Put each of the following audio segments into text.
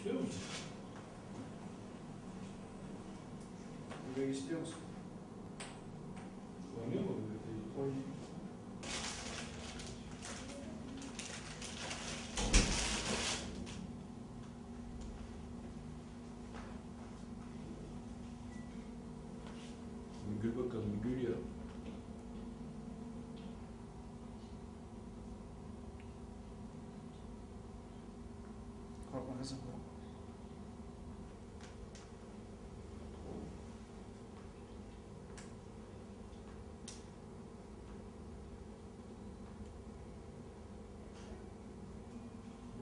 İstiyor musun? Bebek istiyor musun? Oynuyor mu bebek? Oy. Bir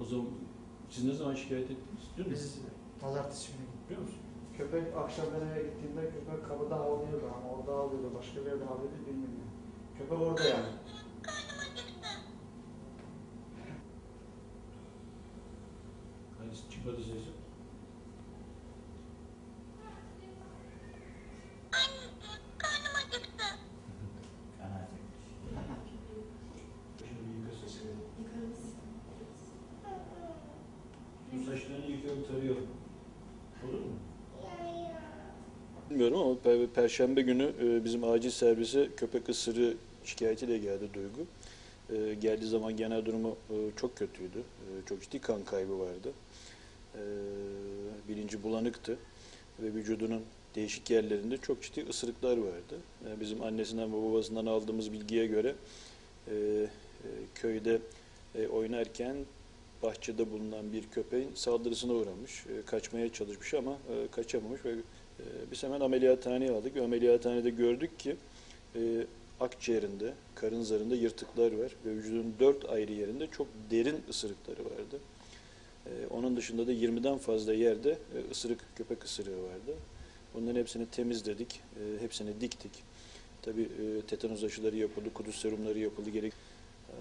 O zaman siz ne zaman şikayet ettiniz? Dün mü? Biz pazartesi günü gittik. Biliyor musun? Köpek akşam ben eve gittiğimde köpek kapıda havlıyordu ama orada havlıyordu. Başka bir yerde havlıyordu bilmiyorum. Köpek orada yani. Saçlarını yıkayıp tarayalım. Olur mu? Bilmiyorum ama per- Perşembe günü e, bizim acil servise köpek ısırığı şikayetiyle geldi Duygu. E, Geldiği zaman genel durumu e, çok kötüydü. E, Çok ciddi kan kaybı vardı. E, Bilinci bulanıktı ve vücudunun değişik yerlerinde çok ciddi ısırıklar vardı. E, Bizim annesinden ve babasından aldığımız bilgiye göre e, e, köyde e, oynarken bahçede bulunan bir köpeğin saldırısına uğramış. E, Kaçmaya çalışmış ama e, kaçamamış ve ee, Biz hemen ameliyathaneye aldık ameliyathanede gördük ki e, akciğerinde, karın zarında yırtıklar var ve vücudun dört ayrı yerinde çok derin ısırıkları vardı. E, onun dışında da 20'den fazla yerde e, ısırık, köpek ısırığı vardı. Bunların hepsini temizledik, e, hepsini diktik. Tabii e, tetanoz aşıları yapıldı, kudüs serumları yapıldı. Gerek e,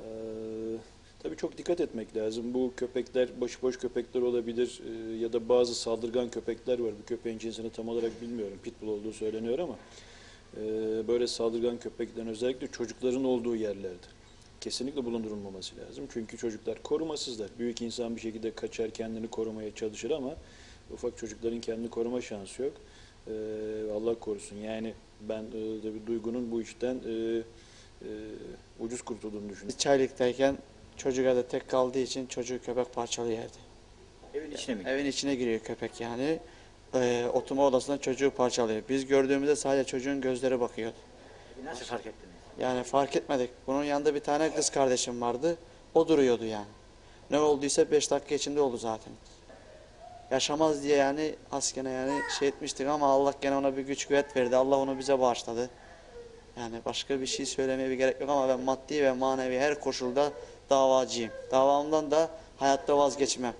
Tabii çok dikkat etmek lazım. Bu köpekler başıboş köpekler olabilir e, ya da bazı saldırgan köpekler var. Bu köpeğin cinsini tam olarak bilmiyorum. Pitbull olduğu söyleniyor ama e, böyle saldırgan köpeklerin özellikle çocukların olduğu yerlerde kesinlikle bulundurulmaması lazım. Çünkü çocuklar korumasızlar. Büyük insan bir şekilde kaçar kendini korumaya çalışır ama ufak çocukların kendini koruma şansı yok. E, Allah korusun. Yani ben e, tabii Duygu'nun bu işten e, e, ucuz kurtulduğunu düşünüyorum. Çaylık'tayken çocuk evde tek kaldığı için çocuğu köpek parçalıyor evde. Evin içine mi? Evin içine giriyor köpek yani. Ee, oturma odasından çocuğu parçalıyor. Biz gördüğümüzde sadece çocuğun gözleri bakıyordu. Nasıl fark ettiniz? Yani fark etmedik. Bunun yanında bir tane kız kardeşim vardı. O duruyordu yani. Ne olduysa 5 dakika içinde oldu zaten. Yaşamaz diye yani askene yani şey etmiştik ama Allah gene ona bir güç kuvvet verdi. Allah onu bize bağışladı. Yani başka bir şey söylemeye bir gerek yok ama ben maddi ve manevi her koşulda davacıyım. Davamdan da hayatta vazgeçmem.